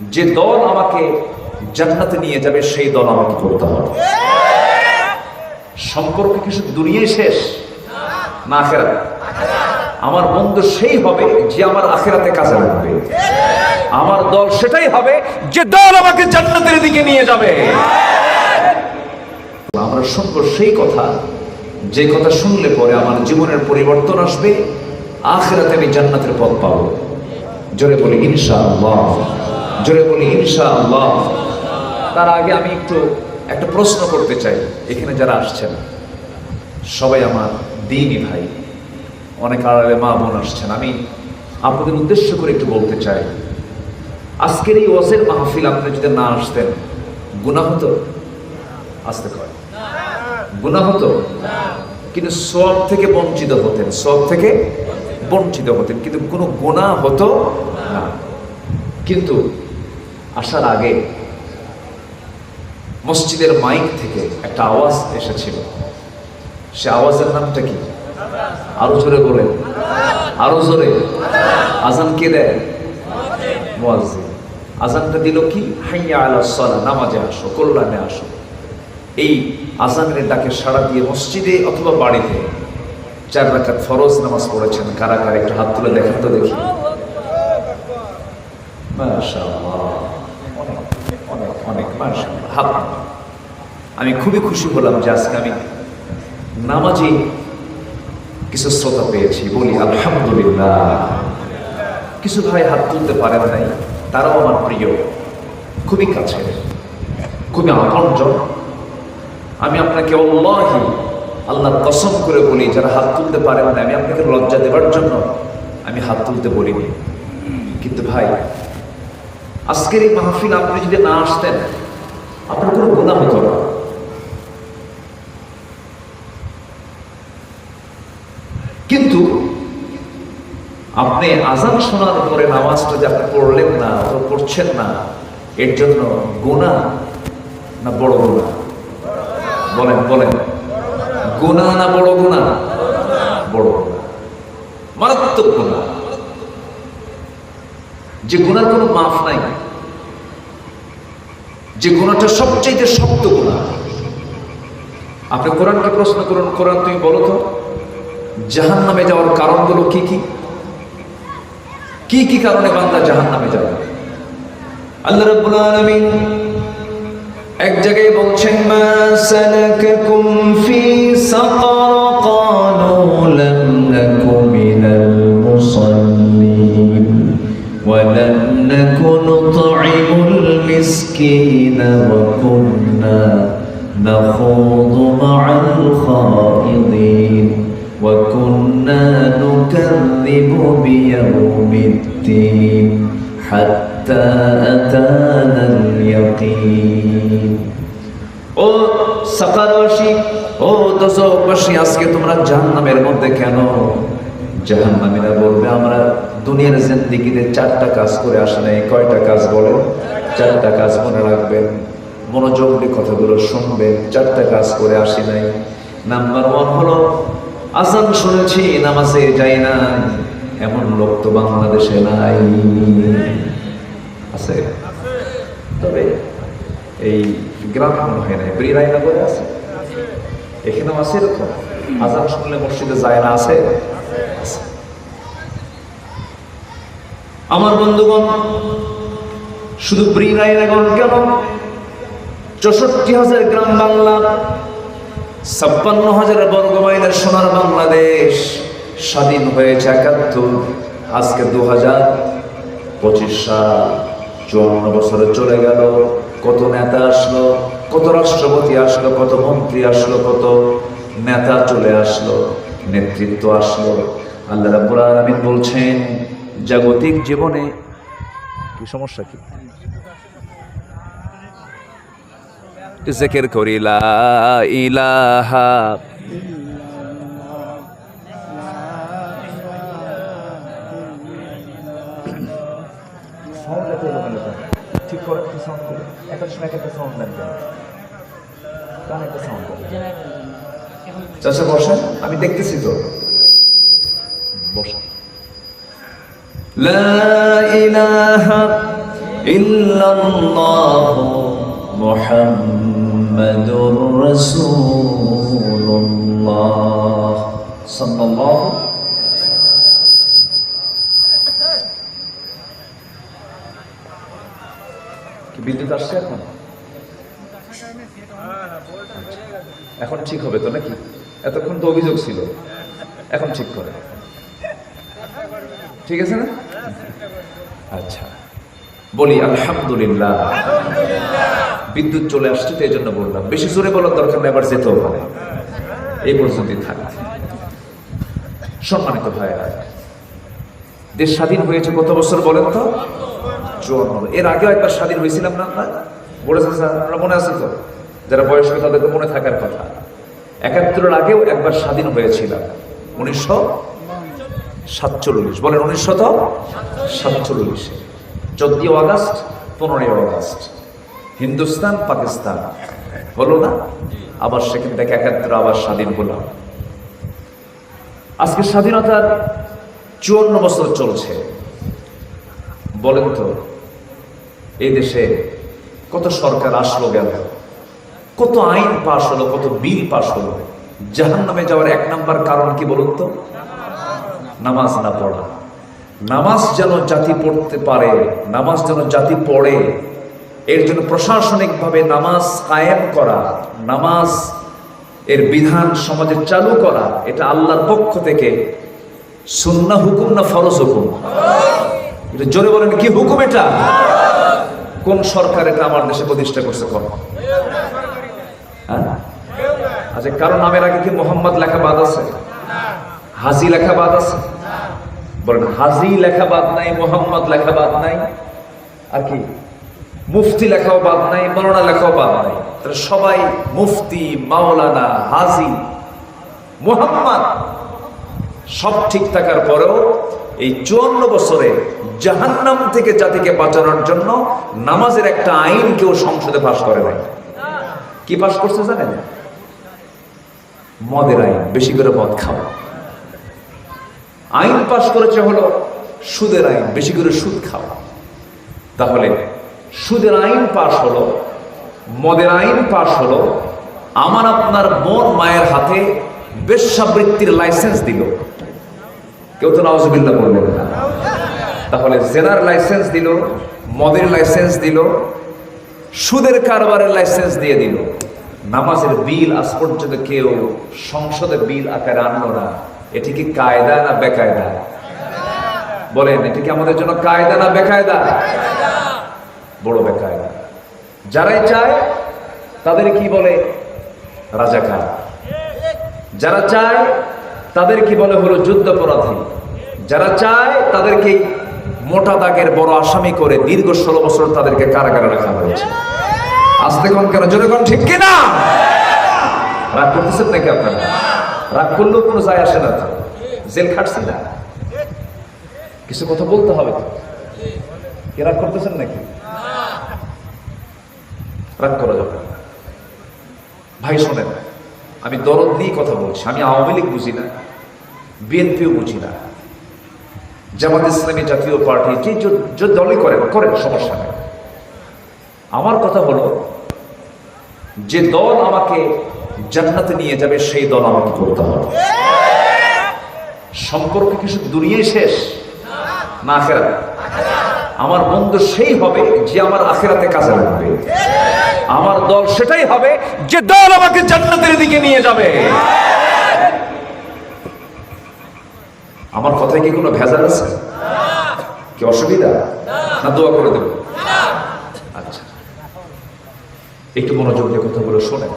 যে দল আমাকে জান্নাতে নিয়ে যাবে, সেই দল আমাকে করতে হবে। সম্পর্ক কি শুধু দুনিয়ায় শেষ? না আখেরাত। আমার বন্ধু সেই হবে যে আমার আখেরাতে কাজে লাগবে। আমার দল সেটাই হবে যে দল আমাকে জান্নাতের দিকে নিয়ে যাবে। আমরা শুনব সেই কথা, যে কথা শুনলে পরে আমার জীবনের পরিবর্তন আসবে। আখেরাতে আমি জান্নাতের পথ পাবো। জোরে বলি ইনশা আল্লাহ জোরে বলি ইনশা আল্লাহ তার আগে আমি একটু, একটা প্রশ্ন করতে চাই, এখানে যারা আসছেন। সবাই আমার দিনই ভাই। অনেক আড়ালে মা বোন আসছেন। আমি আপনাদের উদ্দেশ্য করে একটু বলতে চাই। আজকের এই ওয়াজের মাহফিল আপনি যদি না আসতেন, গুনাহ হতো? আসতে কয়। গুনাহ হতো? কিন্তু সব থেকে বঞ্চিত হতেন। সব থেকে বঞ্চিত হতেন। কিন্তু কোনো গুনাহ হতো না। কিন্তু আসার আগে মসজিদের মাইক থেকে একটা আওয়াজ এসেছিল। সে আওয়াজের নামটা কি? আরও জোরে বলেন আরও জোরে। আজান কে দেয়? আজানটা দিল কি? হাইয়া আলা সালা, নামাজে আসো, কল্যাণে আসো। এই আজানের ডাকে সাড়া দিয়ে মসজিদে অথবা বাড়িতে চার রাকাত ফরজ নামাজ পড়েছেন। কারা কারা? একটু হাত তুলে দেখেন তো দেখি। মাশাআল্লাহ। আমি খুবই খুশি হলাম যে আজকে আমি নামাজে কিছু শ্রোতা পেয়েছি। বলি, আলহামদুলিল্লাহ। কিছু ভাই হাত তুলতে পারেন নাই, তারাও আমার প্রিয়। খুবই কাছে খুবই আপনজন আমি আপনাকে অল্লাহি আল্লাহর কসম করে বলি, যারা হাত তুলতে পারেন না আমি আপনাকে লজ্জা দেবার জন্য আমি হাত তুলতে বলিনি। কিন্তু ভাই, আজকের এই মাহফিল আপনি যদি না আসতেন কোনো হতো না কিন্তু আপনি আজান শোনার পরে নামাজটা যে আপনি পড়লেন না অথবা পড়ছেন না, এর জন্য গুণা না বড় গুণা বলেন বলেন। গুণা না বড় গুণা বড় গুণা মারাত্মক গুণা যে গুণার কোনো মাফ নাই। যে গুণাটা সবচেয়ে শক্ত গুণা। আপনি কোরআনকে প্রশ্ন করুন, কোরআন তুমি বলো তো জাহান নামে যাওয়ার কারণগুলো কি কি? কি কি কারণে বান্দা জাহান নামে যাবে? আল্লাহ রাব্বুল আলামিন এক জায়গায় বলছেন, মা সালাকাকুম ফি সাকার ক্বালু লাম নাকু মিনাল মুসাল্লিন ওয়া লাম নাকু নুতা المسكين وكنا نخوض مع الخائضين وكنا نكذب بيوم الدين حتى أتانا اليقين ও সাকারবাসী ও দশকবাসী আজকে তোমরা জাহান্নামের মধ্যে কেন জাহান্নামীরা বলবে আমরা দুনিয়ার জিন্দিগিতে চারটা কাজ করে আসে নাই কয়টা কাজ বলে চারটা কাজ মনে রাখবেন, মনোযোগ দিয়ে কথাগুলো শুনবেন, চারটা কাজ করে আসি নাই। নাম্বার ওয়ান হলো, আজান শুনেছি, নামাজে যাই না এমন লোক তো বাংলাদেশে নাই। আছে? তবে এই গ্রাম মনে হয় না ব্রিরাইনা করে আছে? এখানেও আছে এরকম? আজান শুনলে মসজিদে যায় না আছে। আমার বন্ধুগণ শুধু ব্রিরাইনাগণ কেন চৌষট্টি হাজার গ্রাম বাংলা, ছাপ্পান্ন হাজার বর্গ মাইলের সোনার বাংলাদেশ স্বাধীন হয়েছে একাত্তর। আজকে দু হাজার পঁচিশ সাল, চুয়ান্ন বছরে চলে গেল। কত নেতা আসলো, কত রাষ্ট্রপতি আসলো, কত মন্ত্রী আসলো, কত নেতা চলে আসলো, নেতৃত্ব আসলো। আল্লাহ রাব্বুল আলামিন বলছেন, জাগতিক জীবনে কি সমস্যা কি? জেকের করি লা ইলাহা ঠিক করে একটা সাউন্ড করে। একটা সময় একটা সাউন্ড লাগবে। কানে একটা সাউন্ড চাষা বসেন আমি দেখতেছি তো। لا إله ইল্লাল্লাহু মুহাম্মাদুর রাসূলুল্লাহ সাল্লাল্লাহু কি বিদ্যুৎ আসছে এখন এখন ঠিক হবে তো নাকি এতক্ষণ তো অভিযোগ ছিল এখন ঠিক করে ঠিক আছে না আচ্ছা। বলি, আলহামদুলিল্লাহ। বিদ্যুৎ চলে আসছে, তো এই জন্য বললাম। বেশি জোরে বলার দরকার নেই, আবার যেতেও পারে। এই পর্যন্তই থাক। সম্মানিত ভাইরা দেশ স্বাধীন হয়েছে কত বছর বলেন তো? চুয়ান্ন। এর আগেও একবার স্বাধীন হয়েছিলাম না আমরা বলেছেন, স্যার, আপনারা মনে আছে তো? যারা বয়স্ক তাদের তো মনে থাকার কথা। একাত্তরের আগেও একবার স্বাধীন হয়েছিলাম। উনিশশো সাতচল্লিশ। বলেন উনিশশো সাতচল্লিশে। চোদ্দই আগস্ট পনেরোই আগস্ট হিন্দুস্তান, পাকিস্তান। হলো না? আবার সেখান থেকে একাত্তর, আবার স্বাধীন হলাম। আজকে স্বাধীনতার চুয়ান্ন বছর চলছে। বলেন তো, এই দেশে কত সরকার আসলো গেল? কত আইন পাশ হলো, কত বিল পাশ হলো? জাহান নামে যাওয়ার এক নাম্বার কারণ কি বলুন তো? নামাজ না পড়া। নামাজ যেন জাতি পড়তে পারে, নামাজ যেন জাতি পড়ে, এর জন্য প্রশাসনিকভাবে নামাজ কায়েম করা, নামাজ এর বিধান সমাজে চালু করা, এটা আল্লাহর পক্ষ থেকে সুন্না হুকুম না ফরজ হুকুম? এটা জোরে বলেন, কি হুকুম এটা? কোন সরকার এটা আমার দেশে প্রতিষ্ঠা করছে কোন হ্যাঁ? আচ্ছা কারও নামের আগে কি মোহাম্মদ লেখা বাদ আছে? হাজি লেখা বাদ আছে? বলেন, হাজি লেখা বাদ নাই, মোহাম্মদ লেখা বাদ নাই, আর কি? মুফতি লেখাও বাদ নাই, মৌলানা লেখাও বাদ নাই। তাহলে সবাই মুফতি, মাওলানা, হাজি, মোহাম্মদ, সব ঠিক থাকার পরেও এই চুয়ান্ন বছরে জাহান্নাম থেকে জাতিকে বাঁচানোর জন্য নামাজের একটা আইন কেউ সংসদে পাশ করে নাই। কি পাশ করছে জানেন? মদের আইন, বেশি করে মদ খাওয়া আইন পাশ করেছে হলো সুদের আইন, বেশি করে সুদ খাওয়া। তাহলে সুদের আইন পাশ হলো, মদের আইন পাশ হলো, আমার আপনার বোন মায়ের হাতে বেশ্যাবৃত্তির লাইসেন্স দিল। কেউ তো নওয়াজবিল্লা বললেন না। তাহলে জেনার লাইসেন্স দিল, মদের লাইসেন্স দিল, সুদের কারবারের লাইসেন্স দিয়ে দিল। নামাজের বিল আজ পর্যন্ত কেউ সংসদে বিল আকারে আনলো না। এটি কি কায়দা না বেকায়দা? বলেন, এটি কি আমাদের জন্য কায়দা না বেকায়দা? বড় বেকায়দা। যারাই চায়, তাদের কি বলে? রাজাকার। যারা চায়, তাদের কি বলে হলো যুদ্ধাপরাধী? যারা চায়, তাদেরকে মোটা দাগের বড় আসামি করে দীর্ঘ ষোলো বছর তাদেরকে কারাগারে রাখা হয়েছে। আসতে কোন কেন? কোন ঠিক কিনা? রাগ করতেছেন নাকি আপনারা? রাগ করলেও কোনো যায় আসে না জেল খাটছি না। কিছু কথা বলতে হবে তো। কি রাগ করতেছেন নাকি? রাগ করা যাবে। ভাই শোনেন, আমি দরদ নিয়ে কথা বলছি। আমি আওয়ামী লীগ বুঝি না, বিএনপিও বুঝি না। জামাত ইসলামী জাতীয় পার্টি য- যে দলই করেন করেন, সমস্যা নেই। আমার কথা হলো, যে দল আমাকে জান্নাতে নিয়ে যাবে, সেই দল আমাকে করতে হবে। সম্পর্ক কি শুধু দুনিয়ায় শেষ? না আখেরাত। আমার বন্ধু সেই হবে যে আমার আখেরাতে কাজে লাগবে। আমার দল সেটাই হবে যে দল আমাকে জান্নাতের দিকে নিয়ে যাবে। আমার কথায় কি কোনো ভেজাল আছে? কি অসুবিধা? না, দোয়া করে দেব। আচ্ছা। একটু মনোযোগ দিয়ে কথাগুলো শোনেন।